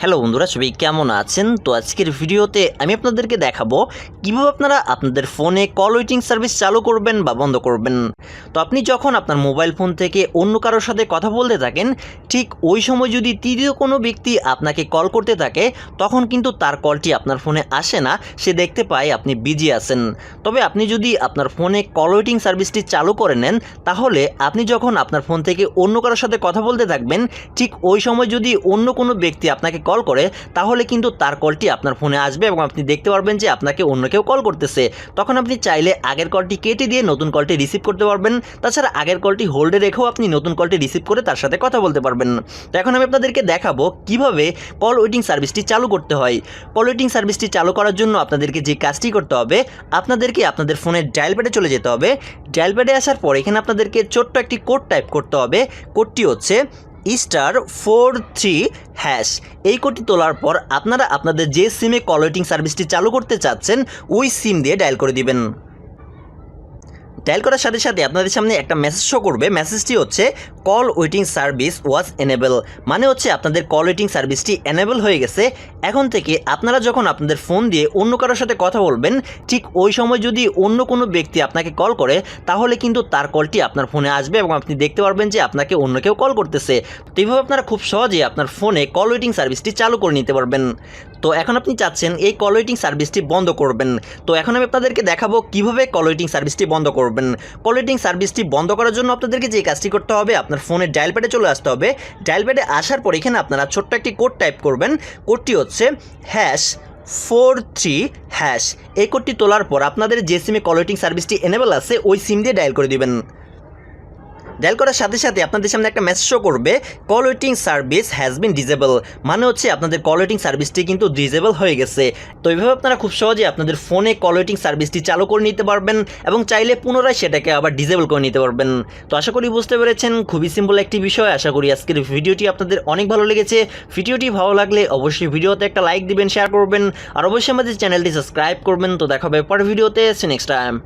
Hello বন্ধুরা, সবাই কেমন আছেন? তো আজকের ভিডিওতে আমি আপনাদেরকে দেখাবো কীভাবে আপনারা আপনাদের ফোনে কল ওয়েটিং সার্ভিস চালু করবেন বা বন্ধ করবেন। তো আপনি যখন আপনার মোবাইল ফোন থেকে অন্য কারোর সাথে কথা বলতে থাকেন, ঠিক ওই সময় যদি তৃতীয় কোনো ব্যক্তি আপনাকে কল করতে থাকে, তখন কিন্তু তার কলটি আপনার ফোনে আসে না, সে দেখতে পায় আপনি বিজি আছেন। তবে আপনি যদি আপনার ফোনে কল ওয়েটিং সার্ভিসটি চালু করে নেন, তাহলে আপনি যখন আপনার ফোন থেকে অন্য কারোর সাথে কথা বলতে থাকবেন, ঠিক ওই সময় যদি অন্য কোনো ব্যক্তি আপনাকে কল করে, তাহলে কিন্তু তার কলটি আপনার ফোনে আসবে এবং আপনি দেখতে পারবেন যে আপনাকে অন্য কেউ কল করতেছে। তখন আপনি চাইলে আগের কলটি কেটে দিয়ে নতুন কলটি রিসিভ করতে পারবেন। তাছাড়া আগের কলটি হোল্ডে রেখেও আপনি নতুন কলটি রিসিভ করে তার সাথে কথা বলতে পারবেন। তো এখন আমি আপনাদেরকে দেখাবো কীভাবে কল ওয়েটিং সার্ভিসটি চালু করতে হয়। কল ওয়েটিং সার্ভিসটি চালু করার জন্য আপনাদেরকে যে কাজটি করতে হবে, আপনাদেরকে আপনাদের ফোনের ডায়াল প্যাডে চলে যেতে হবে। ডায়াল প্যাডে আসার পর এখানে আপনাদেরকে ছোট্ট একটি কোড টাইপ করতে হবে। কোডটি হচ্ছে স্টার ফোর থ্রি হ্যাশ। এই কোডটি তোলার পর আপনারা আপনাদের যে সিমে কল ওয়েটিং সার্ভিসটি চালু করতে চাচ্ছেন, ওই সিম দিয়ে ডায়াল করে দিবেন। ডায়াল করার সাথে সাথে আপনাদের সামনে একটা মেসেজ শো করবে। মেসেজটি হচ্ছে call waiting service was enable মানে হচ্ছে আপনাদের কল ওয়েটিং সার্ভিসটি এনেবল হয়ে গেছে। এখন থেকে আপনারা যখন আপনাদের ফোন দিয়ে অন্য কারোর সাথে কথা বলবেন, ঠিক ওই সময় যদি অন্য কোনো ব্যক্তি আপনাকে কল করে, তাহলে কিন্তু তার কলটি আপনার ফোনে আসবে এবং আপনি দেখতে পারবেন যে আপনাকে অন্য কেউ কল করতেছে। তো এইভাবে আপনারা খুব সহজেই আপনার ফোনে কল ওয়েটিং সার্ভিসটি চালু করে নিতে পারবেন। তো এখন আপনি চাচ্ছেন এই কল ওয়েটিং সার্ভিসটি বন্ধ করবেন। তো এখন আমি আপনাদেরকে দেখাবো কীভাবে কল ওয়েটিং সার্ভিসটি বন্ধ করবেন। কল রেটিং সার্ভিসটি বন্ধ করার জন্য আপনাদেরকে যে কাজটি করতে হবে, আপনার ফোনের ডায়াল প্যাডে চলে আসতে হবে। ডায়াল প্যাডে আসার পর এখানে আপনারা ছোট্ট একটি কোড টাইপ করবেন। কোডটি হচ্ছে হ্যাশ ফোর থ্রি হ্যাশ এই কোডটি তোলার পর আপনাদের যে সিমে কল সার্ভিসটি এনেবেল আছে, ওই সিম দিয়ে ডায়াল করে দিবেন। ডায়াল করার সাথে সাথে আপনাদের সামনে একটা মেসেজ শো করবে call waiting service has been disable মানে হচ্ছে আপনাদের কল ওয়েটিং সার্ভিসটি কিন্তু ডিজেবল হয়ে গেছে। তো এইভাবে আপনারা খুব সহজে আপনাদের ফোনে কল ওয়েটিং সার্ভিসটি চালু করে নিতে পারবেন এবং চাইলে পুনরায় সেটাকে আবার ডিজেবল করে নিতে পারবেন। তো আশা করি বুঝতে পেরেছেন, খুবই সিম্পল একটি বিষয়। আশা করি আজকের ভিডিওটি আপনাদের অনেক ভালো লেগেছে। ভিডিওটি ভালো লাগলে অবশ্যই ভিডিওতে একটা লাইক দিবেন শেয়ার করবেন। আর অবশ্যই আমাদের চ্যানেলটি সাবস্ক্রাইব করবেন। তো দেখা হবে পরের ভিডিওতে। সে নেক্সট টাইম